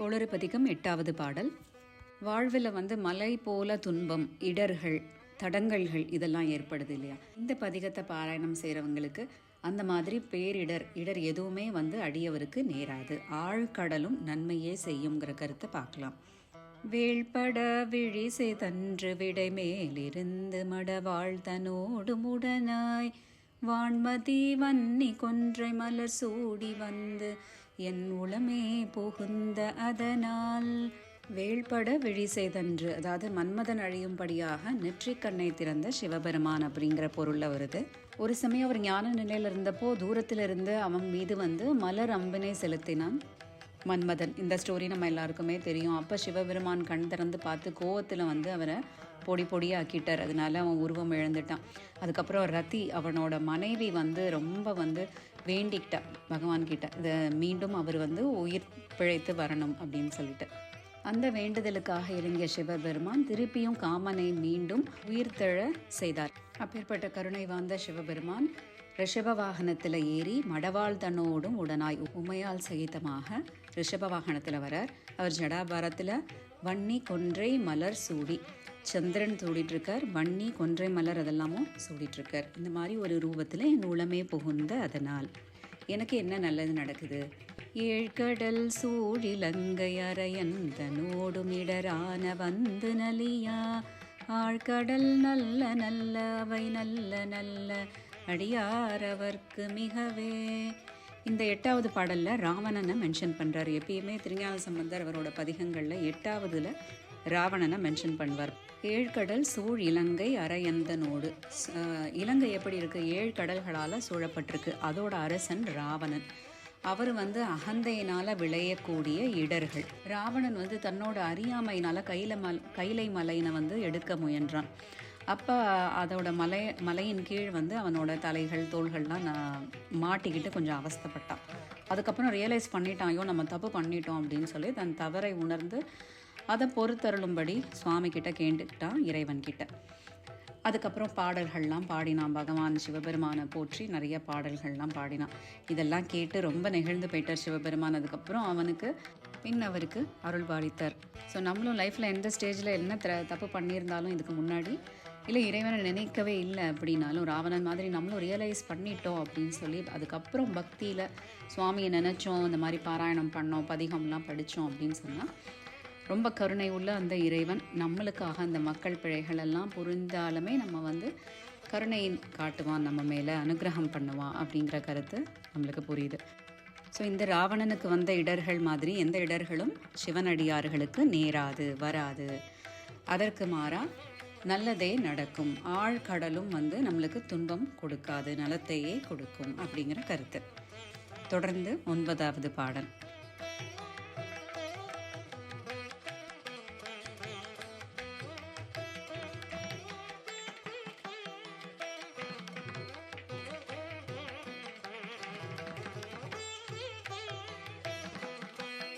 கோளறுபதிகம் எட்டாவது பாடல். வாழ்வில் வந்து மலை போல துன்பம் இடர்கள் தடங்கல்கள் இதெல்லாம் ஏற்படுது இல்லையா? இந்த பதிகத்தை பாராயணம் செய்கிறவங்களுக்கு அந்த மாதிரி பேரிடர் இடர் எதுவுமே வந்து அடியவருக்கு நேராது. ஆழ்கடலும் நன்மையே செய்யுங்கிற கருத்தை பார்க்கலாம். வேள்பட விழி செய்தன்று விடை மேலிருந்து தனோடு முடனாய். வான்மதி வன்னி கொன்றை மலர் சூடி வந்து என் உளமே புகுந்த அதனால். வேள்பட விழி செய்தன்று. அதாவது மன்மதன் அழியும்படியாக நெற்றிக்கண்ணை திறந்த சிவபெருமான் அப்படிங்கிற பொருள்ல வருது ஒரு சமயம் அவர் ஞான நிலையில இருந்தப்போ தூரத்தில் இருந்து அவன் மீது வந்து மலர் அம்பினை செலுத்தினான். மன்மதன் இந்த ஸ்டோரி நம்ம எல்லாருக்குமே தெரியும். அப்போ சிவபெருமான் கண் திறந்து பார்த்து கோவத்தில் வந்து அவரை பொடி பொடியாக்கிட்டார். அதனால அவன் உருவம் இழந்துட்டான். அதுக்கப்புறம் ரதி அவனோட மனைவி வந்து ரொம்ப வந்து வேண்டிக்கிட்டா பகவான்கிட்ட. இதை மீண்டும் அவர் வந்து உயிர் பிழைத்து வரணும் அப்படின்னு சொல்லிட்டு. அந்த வேண்டுதலுக்காக இறங்கிய சிவபெருமான் திருப்பியும் காமனை மீண்டும் உயிர்த்தெழ செய்தார். அப்பேற்பட்ட கருணை வாய்ந்த சிவபெருமான் ரிஷப வாகனத்தில் ஏறி மடவாள் தன்னோடும் உடனாய் உமையால் சகிதமாக ரிஷப வாகனத்தில் வரார். அவர் ஜடாபாரத்தில் வன்னி கொன்றை மலர் சூடி சந்திரன் சூடிட்டு இருக்கார் வன்னி கொன்றை மலர் அதெல்லாமும் சூடிட்டு இருக்கார் இந்த மாதிரி ஒரு ரூபத்தில் என் உளமே புகுந்த அதனால் எனக்கு என்ன நல்லது நடக்குது? ஏழ்கடல் சூழிலங்கை அரையன் தனோடும் இடரான வந்து நலியா? ஆழ்கடல் நல்ல நல்ல அவை நல்ல நல்ல அடியாரவர்க்கு மிகவே. இந்த எட்டாவது பாடலில் ராவணனை மென்ஷன் பண்ணுறாரு எப்பயுமே திருஞான சம்பந்தர் அவரோட பதிகங்களில் எட்டாவதுல ராவணனை மென்ஷன் பண்ணுவார். ஏழ்கடல் சூழ் இலங்கை அரையந்தனோடு. இலங்கை எப்படி இருக்குது ஏழு கடல்களால் சூழப்பட்டிருக்கு. அதோட அரசன் ராவணன். அவர் வந்து அகந்தையினால் விளையக்கூடிய இடர்கள். ராவணன் வந்து தன்னோட அறியாமையினால் கையில மல் கைலை மலையினை வந்து எடுக்க முயன்றான். அப்போ அதோட மலை மலையின் கீழ் வந்து அவனோட தலைகள் தோள்கள்லாம் நான் மாட்டிக்கிட்டு கொஞ்சம் அவஸ்தைப்பட்டான். அதுக்கப்புறம் ரியலைஸ் பண்ணிட்டான் ஐயோ நம்ம தப்பு பண்ணிட்டோம் அப்படின்னு சொல்லி தன் தவறை உணர்ந்து அதை பொறுத்தருளும்படி சுவாமி கிட்ட கேண்டுக்கிட்டான் இறைவன் கிட்ட அதுக்கப்புறம் பாடல்கள்லாம் பாடினான். பகவான் சிவபெருமானை போற்றி நிறைய பாடல்கள்லாம் பாடினான். இதெல்லாம் கேட்டு ரொம்ப நெகிழ்ந்து போயிட்டார் சிவபெருமான். அதுக்கப்புறம் அவனுக்கு பின் அவருக்கு அருள் பாலித்தார். ஸோ நம்மளும் லைஃப்பில் எந்த ஸ்டேஜில் என்ன த தப்பு பண்ணியிருந்தாலும் இதுக்கு முன்னாடி இல்லை இறைவனை நினைக்கவே இல்லை அப்படின்னாலும் ராவணன் மாதிரி நம்மளும் ரியலைஸ் பண்ணிட்டோம் அப்படின்னு சொல்லி அதுக்கப்புறம் பக்தியில் சுவாமியை நினச்சோம் இந்த மாதிரி பாராயணம் பண்ணோம் பதிகம்லாம் படித்தோம் அப்படின்னு சொன்னால் ரொம்ப கருணை உள்ள அந்த இறைவன். நம்மளுக்காக அந்த மக்கள் பிழைகளெல்லாம் புரிந்தாலுமே நம்ம வந்து கருணை காட்டுவான் நம்ம மேலே அனுகிரகம் பண்ணுவான் அப்படிங்கிற கருத்து நம்மளுக்கு புரியுது. ஸோ இந்த ராவணனுக்கு வந்த இடர்கள் மாதிரி எந்த இடர்களும் சிவனடியார்களுக்கு நேராது வராது. அதற்கு மாறா நல்லதே நடக்கும். ஆழ்கடலும் வந்து நம்மளுக்கு துன்பம் கொடுக்காது நலத்தையே கொடுக்கும் அப்படிங்கிற கருத்து. தொடர்ந்து ஒன்பதாவது பாடல்.